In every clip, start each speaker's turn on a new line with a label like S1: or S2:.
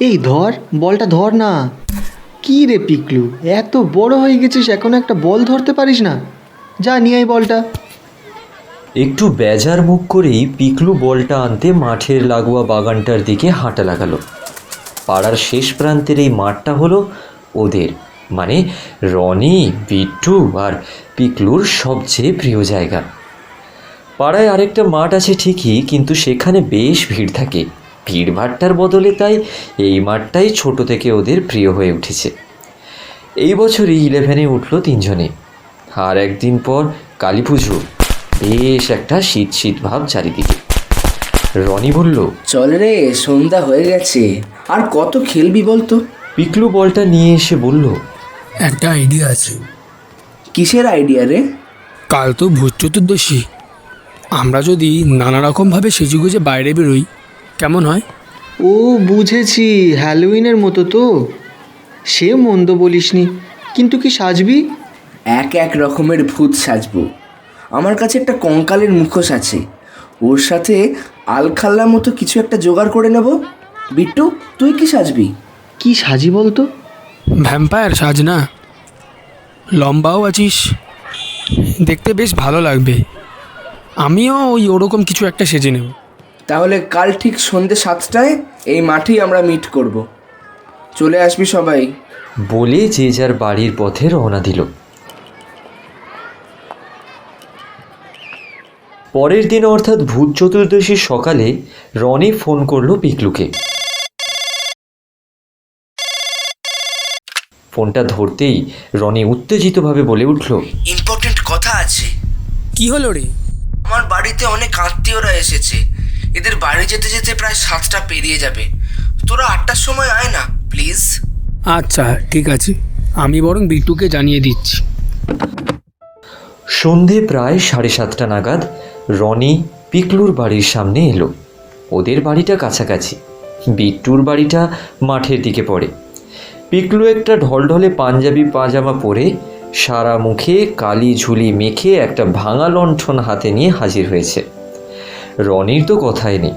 S1: এই ধর, বলটা ধর না। কি রে পিকলু, এত বড় হয়ে গেছিস, এখনও একটা বল ধরতে পারিস না। যা, নিয়ে আয় বলটা।
S2: একটু বেজার মুখ করেই পিকলু বলটা আনতে মাঠের লাগোয়া বাগানটার দিকে হাঁটা লাগালো। পাড়ার শেষ প্রান্তের এই মাঠটা হলো ওদের মানে রনি, বিট্টু আর পিকলুর সবচেয়ে প্রিয় জায়গা। পাড়ায় আরেকটা মাঠ আছে ঠিকই, কিন্তু সেখানে বেশ ভিড় থাকে। ভিড় ভাট্টার বদলে তাই এই মাঠটাই ছোট থেকে ওদের প্রিয় হয়ে উঠেছে। এই বছরই ইলেভেনে উঠল তিনজনে। আর একদিন পর কালী পুজো। বেশ একটা শীত শীত ভাব চারিদিকে। রনি বলল
S3: চল রে সন্ধ্যা হয়ে গেছে। আর কত খেলবি বলতো?
S2: পিকলু বলটা নিয়ে এসে বলল
S4: একটা আইডিয়া আছে।
S3: কিসের আইডিয়া রে?
S4: কাল তো ভূত চতুর্দশী। আমরা যদি নানা রকমভাবে সেজেগুজে বাইরে বেরোই কেমন হয়?
S1: ও বুঝেছি হ্যালোউইনের মতো তো। সে মন্দ বলিসনি কিন্তু কি সাজবি?
S3: এক এক রকমের ভূত সাজবো। আমার কাছে একটা কঙ্কালের মুখোশ আছে। ওর সাথে আলখাল্লা মতো কিছু একটা জোগাড় করে নেব। বিট্টু তুই কি সাজবি?
S1: কি সাজি বলতো?
S4: ভ্যাম্পায়ার সাজ না। লম্বাও আছিস। দেখতে বেশ ভালো লাগবে। আমিও ওই ওরকম কিছু একটা সেজে নেব।
S3: তাহলে কাল ঠিক সন্ধ্যে সাতটায় এই মাঠেই আমরা মিট করব। চলে আসবি সবাই।
S2: বলে যে যার বাড়ির পথে রওনা দিল। পরের দিন অর্থাৎ ভূত চতুর্দশীর সকালে রনি ফোন করল পিকলুকে। ফোনটা ধরতেই রনি উত্তেজিতভাবে বলে উঠল
S3: ইম্পর্টেন্ট কথা আছে।
S4: কি হলো রে?
S3: আমার বাড়িতে অনেক আত্মীয়রা এসেছে। এদের বাড়ি যেতে যেতে প্রায় সাতটা পেরিয়ে যাবে। তোরা আটটার সময় আয় না প্লিজ।
S4: আচ্ছা ঠিক আছে। আমি বরং বিট্টুকে জানিয়ে দিচ্ছি।
S2: সন্ধে প্রায় সাড়ে সাতটা নাগাদ রনি পিকলুর বাড়ির সামনে এলো। ওদের বাড়িটা কাছাকাছি। বিট্টুর বাড়িটা মাঠের দিকে পড়ে। পিকলু একটা ঢলঢলে পাঞ্জাবি পাজামা পরে সারা মুখে কালি ঝুলি মেখে একটা ভাঙা লণ্ঠন হাতে নিয়ে হাজির হয়েছে। রনির তো কথাই নেই।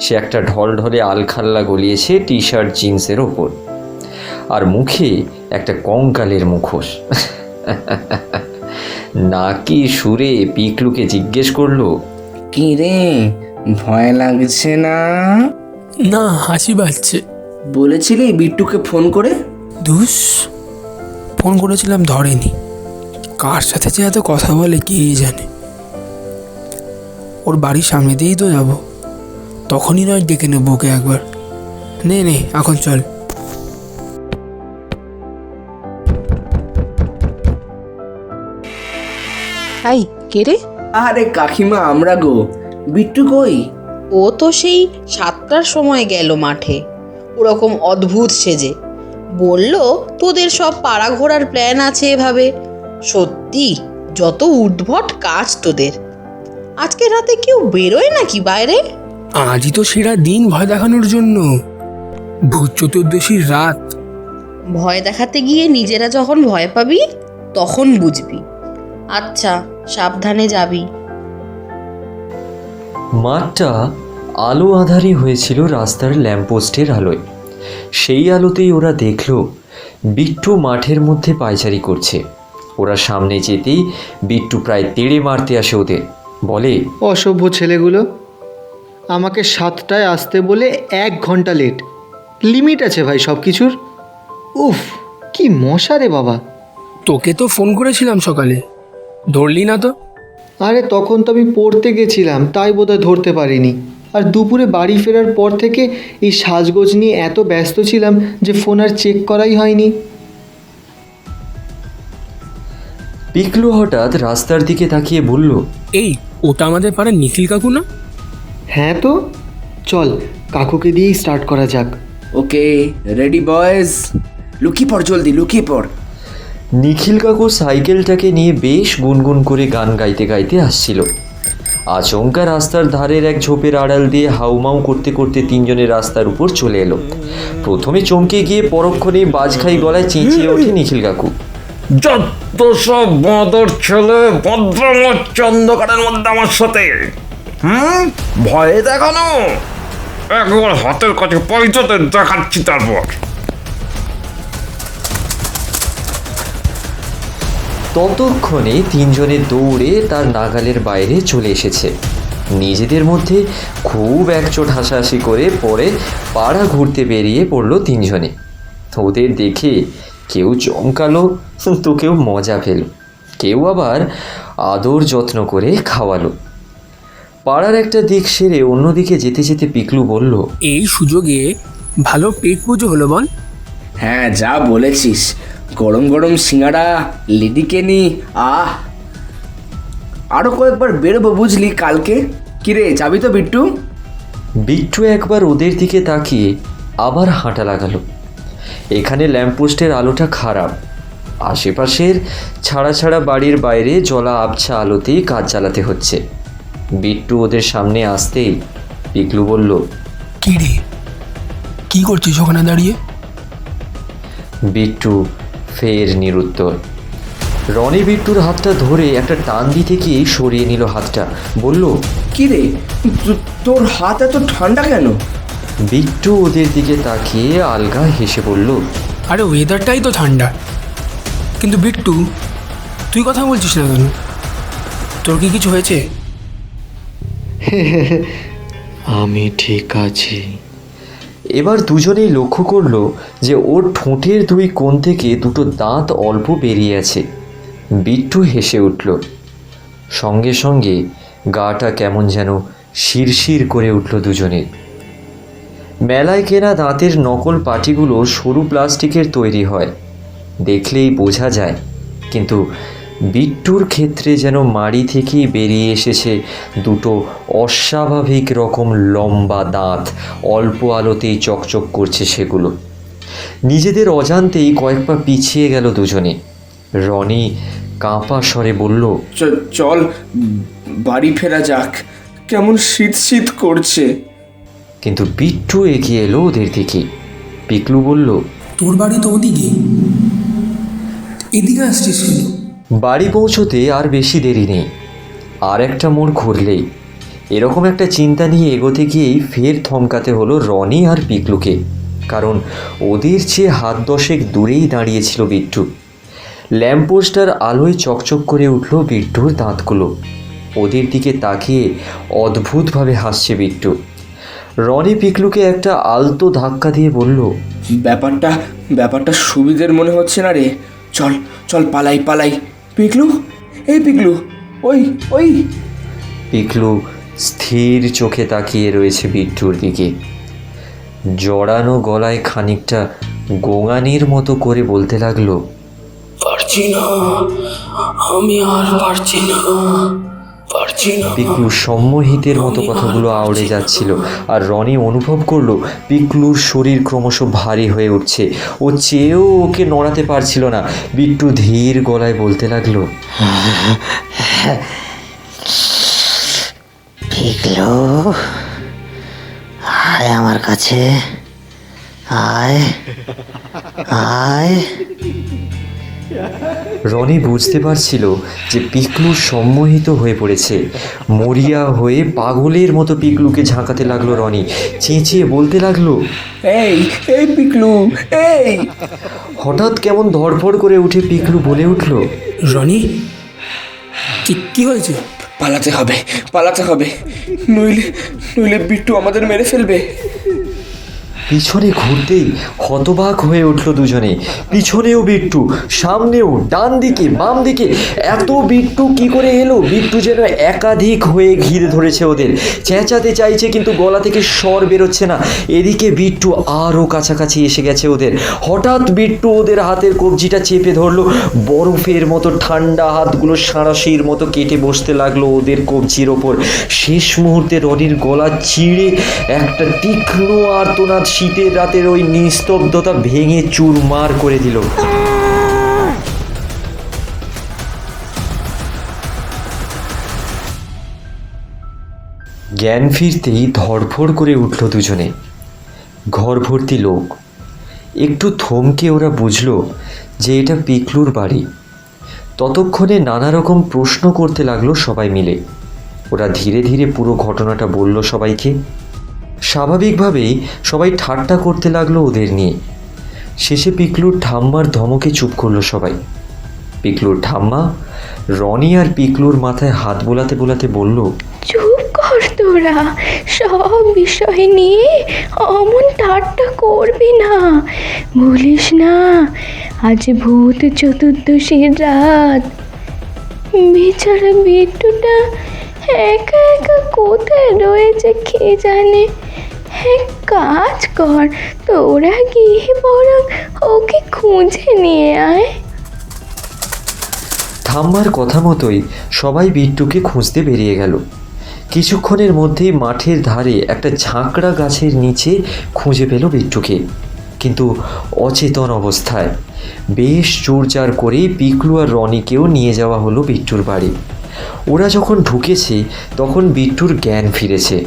S2: সে একটা ঢলঢলে আলখাল্লা গলিয়েছে টি শার্ট জিন্সের ওপর। আর মুখে একটা কঙ্কালের মুখোশ। নাকি সুরে পিকলুকে জিজ্ঞেস করল
S3: কি রে ভয় লাগছে না?
S4: না হাসি পাচ্ছে।
S3: বলেছিলি বিট্টুকে ফোন করে?
S4: ধুস ফোন করেছিলাম ধরেনি। কার সাথে যে এত কথা বলে কে জানে? ওর বাড়ির সামনে দিয়েই তো যাব। তখনই নয় ডেকে নেব ওকে একবার। নে নে এখন চল।
S5: তাই কে রে?
S3: আরে কাকিমা আমরা গো। বিট্টু কই?
S5: ও তো সেই সাতটার সময় গেল মাঠে। ওরকম অদ্ভুত সেজে। বলল তোদের সব পাড়া ঘোরার প্ল্যান আছে এভাবে। সত্যি যত উদ্ভট কাজ তোদের। আজকে রাতে কেউ বেরোয় নাকি বাইরে?
S4: আজই তো সেরা দিন ভয় দেখানোর জন্য। ভূত চতুর্দশীর রাত।
S5: ভয় দেখাতে গিয়ে নিজেরা যখন ভয় পাবি তখন বুঝবি। আচ্ছা সাবধানে যাবি।
S2: মাঠটা আলো আধারি হয়েছিল রাস্তার ল্যাম্পপোস্টের আলোয়। সেই আলোতেই ওরা দেখল বিট্টু মাঠের মধ্যে পায়চারি করছে। ওরা সামনে যেতেই বিট্টু প্রায় তেড়ে মারতে আসে ওদের। বলে।
S1: অসভ্য ছেলেগুলো আমাকে সাতটায় আসতে বলে এক ঘণ্টা লেট লিমিট আছে ভাই সব কিছুর উফ কি মশা রে বাবা।
S4: তোকে তো ফোন করেছিলাম সকালে। ধরলি না তো?
S1: আরে তখন তো আমি পড়তে গেছিলাম তাই বোধহয় ধরতে পারিনি। আর দুপুরে বাড়ি ফেরার পর থেকে এই সাজগোজ নিয়ে এত ব্যস্ত ছিলাম যে ফোন আর চেক করাই হয়নি।
S2: পিকলু হঠাৎ রাস্তার দিকে তাকিয়ে বলল
S4: এই ওটা আমাদের পাড়ার নিখিল কাকু না?
S1: হ্যাঁ তো চল কাকুকে দিয়েই স্টার্ট করা যাক।
S3: ওকে রেডি বয়েজ লুকিয়ে পড় জলদি লুকিয়ে পড়।
S2: নিখিল কাকু সাইকেলটাকে নিয়ে বেশ গুনগুন করে গান গাইতে গাইতে আসছিল। আচমকা রাস্তার ধারের এক ঝোপের আড়াল দিয়ে হাউমাউ করতে করতে তিনজনের রাস্তার উপর চলে এলো। প্রথমে চমকে গিয়ে পরক্ষণেই বাজখাই গলায় চেঁচিয়ে ওঠে নিখিল কাকু।
S6: যত সব বাঁদর ছেলে ভদ্রমচ্ছ অন্ধকারের মধ্যে আমার সাথে, হুম? ভয়ে দেখানো? একবার হাতের কাছে পয়সাতে দেখাচ্ছি তারপর।
S2: ততক্ষণে তিনজনে দৌড়ে তার নাগালের বাইরে চলে এসেছে। নিজেদের মধ্যে খুব একচোট হাসাহাসি করে পরে পাড়া ঘুরতে বেরিয়ে পড়ল তিনজনে। ওদের দেখে কেউ চমকালো তো কেউ মজা পেল কেউ আবার আদর যত্ন করে খাওয়ালো। পাড়ার একটা দিক সেরে অন্যদিকে যেতে যেতে পিকলু বলল
S4: এই সুযোগে ভালো পেট পুজো হলো বল।
S3: হ্যাঁ যা বলেছিস। গরম গরম সিঙ্গাড়া লেডিকে নি আহ। আরও কয়েকবার বেরোবো বুঝলি কালকে। কিরে যাবি তো বিট্টু?
S2: বিট্টু একবার ওদের দিকে তাকিয়ে আবার হাঁটা লাগালো। এখানে ল্যাম্পপোস্টের আলোটা খারাপ। আশেপাশের ছাড়া ছাড়া বাড়ির বাইরে জলা আবছা আলোতেই কাজ চালাতে হচ্ছে। বিট্টু ওদের সামনে আসতেই পিকলু বলল
S4: কি রে? কি করছিস ওখানে দাঁড়িয়ে?
S2: বিট্টু ফের নিরুত্তর রনি বিট্টুর হাতটা ধরে একটা টান দিতে গিয়ে সরিয়ে নিল হাতটা। বলল
S3: কিরে তো- তোর হাত এত ঠান্ডা কেন?
S2: বিট্টু ওদের দিকে তাকিয়ে আলগা হেসে বলল
S4: আরে ওয়েদারটাই তো ঠান্ডা। কিন্তু বিট্টু তুই কথা বলছিস না কেন? তোর কি কিছু হয়েছে?
S1: আমি ঠিক আছি।
S2: এবার দুজনেই লক্ষ্য করল যে ওর ঠোঁটের দুই কোণ থেকে দুটো দাঁত অল্প বেরিয়ে আছে। বিট্টু হেসে উঠল। সঙ্গে সঙ্গে গাটা কেমন যেন শিরশির করে উঠল দুজনের। মেলায় কেনা দাঁতের নকল পাটিগুলো সরু প্লাস্টিকের তৈরি হয়। দেখলেই বোঝা যায়। কিন্তু বিট্টুর ক্ষেত্রে যেন মাড়ি থেকেই বেরিয়ে এসেছে দুটো অস্বাভাবিক রকম লম্বা দাঁত। অল্প আলোতেই চকচক করছে সেগুলো। নিজেদের অজান্তেই কয়েক পা পিছিয়ে গেল দুজনে। রনি কাঁপা স্বরে বলল
S3: চল, বাড়ি ফেরা যাক। কেমন শীত শীত করছে।
S2: কিন্তু বিট্টু এগিয়ে এলো ওদের দিকে। পিকলু বলল
S4: তোর বাড়ি তো ওদিকে। এদিকে আসছিস
S2: বাড়ি পৌঁছতে আর বেশি দেরি নেই। আর একটা মোড় ঘুরলেই। এরকম একটা চিন্তা নিয়ে এগোতে গিয়েই ফের থমকাতে হলো রনি আর পিকলুকে। কারণ ওদের চেয়ে হাত দশেক দূরেই দাঁড়িয়েছিল বিট্টু। ল্যাম্পপোস্টার আলোয় চকচক করে উঠল বিট্টুর দাঁতগুলো। ওদের দিকে তাকিয়ে অদ্ভুতভাবে হাসছে বিট্টু। রনি পিকলুকে একটা আলতো ধাক্কা দিয়ে বলল
S3: ব্যাপারটা ব্যাপারটা সুবিধের মনে হচ্ছে না রে। চল চল পালাই পালাই। পিকলু? এই পিকলু ওই ওই।
S2: পিকলু স্থির চোখে তাকিয়ে রয়েছে বিট্টুর দিকে। জড়ানো গলায় খানিকটা গোঙানির মতো করে বলতে লাগল
S4: পারছি না আমি আর পারছি না। না
S2: পিকলু সম্মোহিতের মতো কথাগুলো আওড়ে যাচ্ছিল আর রনি অনুভব করল পিকলুর শরীর ক্রমশ ভারী হয়ে উঠছে। ও চেয়েও ওকে নড়াতে পারছিল না। বিট্টু ধীর গলায় বলতে লাগল
S7: পিকলো আয় আমার কাছে। আয়। আয়।
S2: রনি বুঝতে পারছিল যে পিকলু সম্মোহিত হয়ে পড়েছে। মরিয়া হয়ে পাগলের মতো পিকলুকে ঝাঁকাতে লাগল রনি। চেঁচিয়ে বলতে লাগল
S3: এই এই পিকলু এই!
S2: হঠাৎ কেমন ধড়ফড় করে উঠে পিকলু বলে উঠল
S4: রনি কি কি হয়েছে?
S3: পালাতে হবে পালাতে হবে। নইলে নইলে বিট্টু আমাদের মেরে ফেলবে।
S2: পিছনে ঘুরতেই হতবাক হয়ে উঠল দুজনে। পিছনেও বিট্টু, সামনেও ডান দিকে বাম দিকে এত বিট্টু কি করে এলো? বিট্টু যেন একাধিক হয়ে ঘিরে ধরেছে ওদের। চেঁচাতে চাইছে কিন্তু গলা থেকে স্বর বেরোচ্ছে না। এদিকে বিট্টু আরও কাছাকাছি এসে গেছে ওদের। হঠাৎ বিট্টু ওদের হাতের কবজিটা চেপে ধরলো। বরফের মতো ঠান্ডা হাতগুলো সাঁড়াশির মতো কেটে বসতে লাগল ওদের কবজির ওপর। শেষ মুহূর্তে রনির গলা চিড়ে একটা তীক্ষ্ণ আর্তনাদ শীতের রাতের ওই নিস্তব্ধতা ভেঙে চুরমার করে দিল। জ্ঞান ফিরতেই ধড়ফড় করে উঠল দুজনে। ঘর ভর্তি লোক। একটু থমকে ওরা বুঝলো যে এটা পিকলুর বাড়ি। ততক্ষণে নানা রকম প্রশ্ন করতে লাগল সবাই মিলে। ওরা ধীরে ধীরে পুরো ঘটনাটা বলল সবাইকে। স্বাভাবিকভাবেই সবাই ঠাট্টা করতে লাগল ওদের নিয়ে। শেষে পিকলুর ঠাম্মার ধমকে চুপ করল সবাই। পিকলুর ঠাম্মা রনি আর পিকলুর মাথায় হাত বোলাতে বোলাতে বলল,
S8: চুপ কর তোরা, সব বিষয় নিয়ে অমন ঠাট্টা করবি না। বলিস না, আজ ভূত চতুর্দশীর রাত। বেচারা বিট্টুটা একা একা কোথায় রয়েছে কে জানে? এক কাজ কর, তোরা গিয়ে বরং ওকে খুঁজে নিয়ে আয়।
S2: ঠাম্মার কথা মতোই সবাই বিট্টুকে খুঁজতে বেরিয়ে গেল। কিছুক্ষণের মধ্যেই মাঠের ধারে একটা ঝাঁকড়া গাছের নিচে খুঁজে পেল বিট্টুকে কিন্তু অচেতন অবস্থায় বেশ চোরচার করে পিকলু আর রনিকেও নিয়ে যাওয়া হলো বিট্টুর বাড়ি। ওরা যখন ঢুকেছে তখন বিট্টুর জ্ঞান ফিরেছে।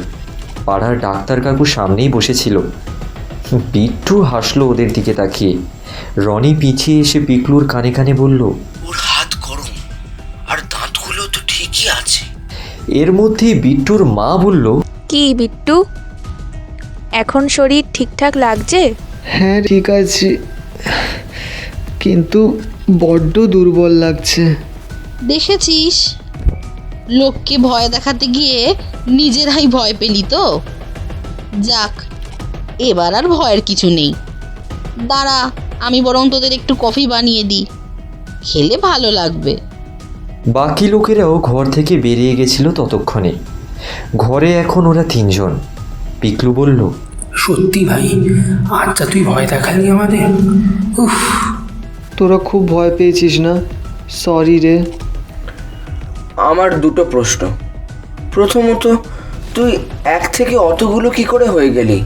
S2: পাড়ার ডাক্তার কাকু সামনেই বসেছিল। বিট্টু হাসলো ওদের দিকে তাকিয়ে। রনি পিছিয়ে এসে পিকলুর কানে কানে বলল
S3: ওর হাত গরম আর দাঁতগুলো তো ঠিকই আছে।
S2: এর মধ্যেই বিট্টুর মা বলল
S9: কি বিট্টু? এখন শরীর ঠিকঠাক লাগছে?
S1: হ্যাঁ ঠিক আছে। কিন্তু বড্ড দুর্বল লাগছে।
S5: দেখেছিস? লোককে ভয় দেখাতে গিয়ে নিজেরাই ভয় পেলি তো? যাক এবার আর ভয়ের কিছু নেই। দাঁড়া আমি বরং তোদের একটু কফি বানিয়ে দিই। খেলে ভালো লাগবে।
S2: বাকি লোকেরাও ঘর থেকে বেরিয়ে গেছিল ততক্ষণে। ঘরে এখন ওরা তিনজন। পিকলু বলল
S4: সত্যি ভাই আচ্ছা তুই ভয় দেখালি আমাদের? উফ।
S1: তোরা খুব ভয় পেয়েছিস না? সরি রে।
S3: আমার দুটো প্রশ্ন। প্রথমত তুই এক থেকে অতগুলো কি করে হয়ে গেলি?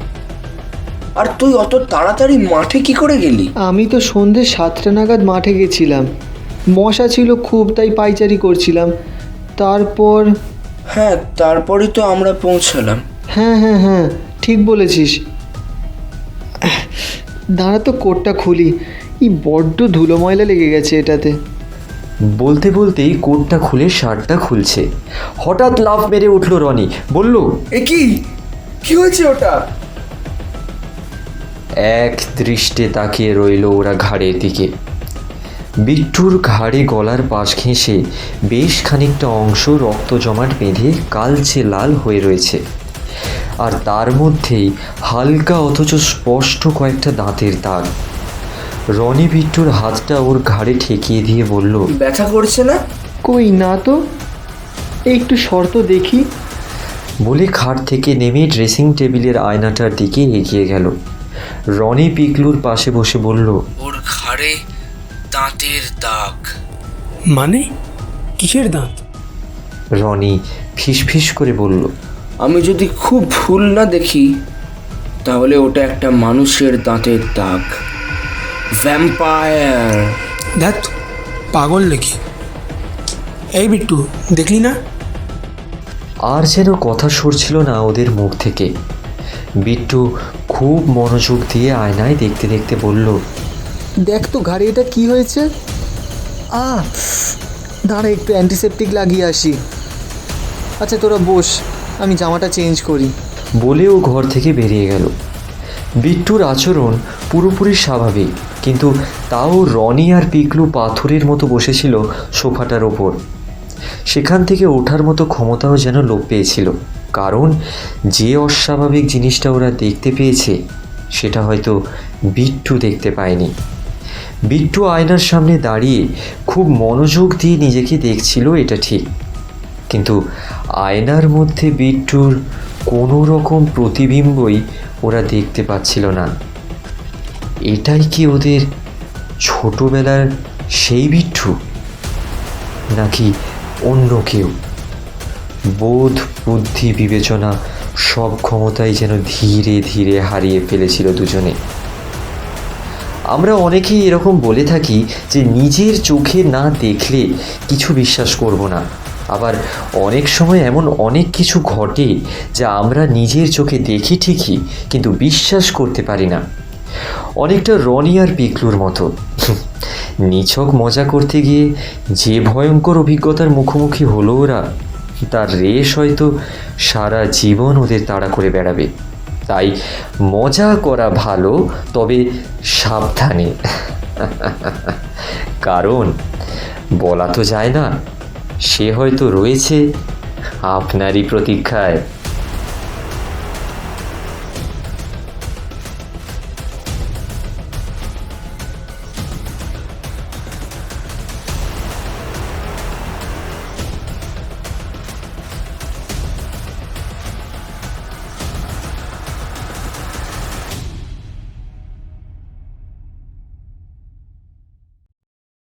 S3: আর তুই অত তাড়াতাড়ি মাঠে কি করে গেলি?
S1: আমি তো সন্ধে সাতটা নাগাদ মাঠে গেছিলাম। মশা ছিল খুব তাই পাইচারি করছিলাম। তারপর?
S3: হ্যাঁ তারপরে তো আমরা পৌঁছালাম।
S1: হ্যাঁ হ্যাঁ হ্যাঁ ঠিক বলেছিস। দাঁড়া তো কোটটা খুলি। ই বড্ড ধুলো ময়লা লেগে গেছে এটাতে।
S2: বলতে বলতেই কোটটা খুলে শার্টটা খুলছে। হঠাৎ লাফ মেরে উঠল রনি। বলল
S3: এ কি? কি হয়েছে ওটা?
S2: এক দৃষ্টে তাকিয়ে রইল ওরা ঘাড়ের দিকে। বিট্টুর ঘাড়ে গলার পাশ ঘেঁষে বেশ খানিকটা অংশ রক্ত জমাট বেঁধে কালচে লাল হয়ে রয়েছে। আর তার মধ্যেই হালকা অথচ স্পষ্ট কয়েকটা দাঁতের দাগ। রনি বিট্টুর হাতটা ওর ঘাড়ে ঠেকিয়ে দিয়ে বলল
S3: ব্যথা করছে না?
S1: কই না তো একটু শর্ত দেখি।
S2: বলে খাট থেকে নেমে ড্রেসিং টেবিলের আয়নাটার দিকে এগিয়ে গেল। রনি পিকলুর পাশে বসে বলল
S3: ওর ঘাড়ে দাঁতের দাগ।
S4: মানে? কিসের দাঁত?
S2: রনি ফিসফিস করে বলল
S3: আমি যদি খুব ভুল না দেখি তাহলে ওটা একটা মানুষের দাঁতের দাগ। ভ্যাম্পায়ার
S4: দেখ পাগল নাকি? এই বিট্টু দেখলি না?
S2: আর যেন কথা সরছিল না ওদের মুখ থেকে। বিট্টু খুব মনোযোগ দিয়ে আয়নায় দেখতে দেখতে বলল
S1: দেখ তো ঘাড়ে এটা কি হয়েছে? আ দাঁড়া একটু অ্যান্টিসেপটিক লাগিয়ে আসি। আচ্ছা তোরা বস আমি জামাটা চেঞ্জ করি।
S2: বলে ও ঘর থেকে বেরিয়ে গেল। বিট্টুর আচরণ পুরোপুরি স্বাভাবিক। কিন্তু তাও রনি আর পিকলু পাথরের মতো বসেছিল সোফাটার ওপর। সেখান থেকে ওঠার মতো ক্ষমতাও যেন লোপ পেয়েছিল। কারণ যে অস্বাভাবিক জিনিসটা ওরা দেখতে পেয়েছে, সেটা হয়তো বিট্টু দেখতে পায়নি। বিট্টু আয়নার সামনে দাঁড়িয়ে খুব মনোযোগ দিয়ে নিজেকে দেখছিল এটা ঠিক। কিন্তু আয়নার মধ্যে বিট্টুর কোনো রকম প্রতিবিম্বই ওরা দেখতে পাচ্ছিল না। এটাই কি ওদের ছোটবেলার সেই বিট্টু নাকি অন্য কেউ? বোধ, বুদ্ধি, বিবেচনা সব ক্ষমতাই যেন ধীরে ধীরে হারিয়ে ফেলেছিল দুজনে। আমরা অনেকেই এরকম বলে থাকি যে নিজের চোখে না দেখলে কিছু বিশ্বাস করব না। আবার অনেক সময় এমন অনেক কিছু ঘটে যা আমরা নিজের চোখে দেখি ঠিকই, কিন্তু বিশ্বাস করতে পারি না। অনেকটা রনি আর পিকলুর মতো। নিছক মজা করতে গিয়ে যে ভয়ঙ্কর অভিজ্ঞতার মুখোমুখি হলো ওরা, তার রেশ হয়তো সারা জীবন ওদের তাড়া করে বেড়াবে। তাই মজা করা ভালো, তবে সাবধানে। কারণ বলা তো যায় না, সে হয়তো রয়েছে আপনারই প্রতীক্ষায়।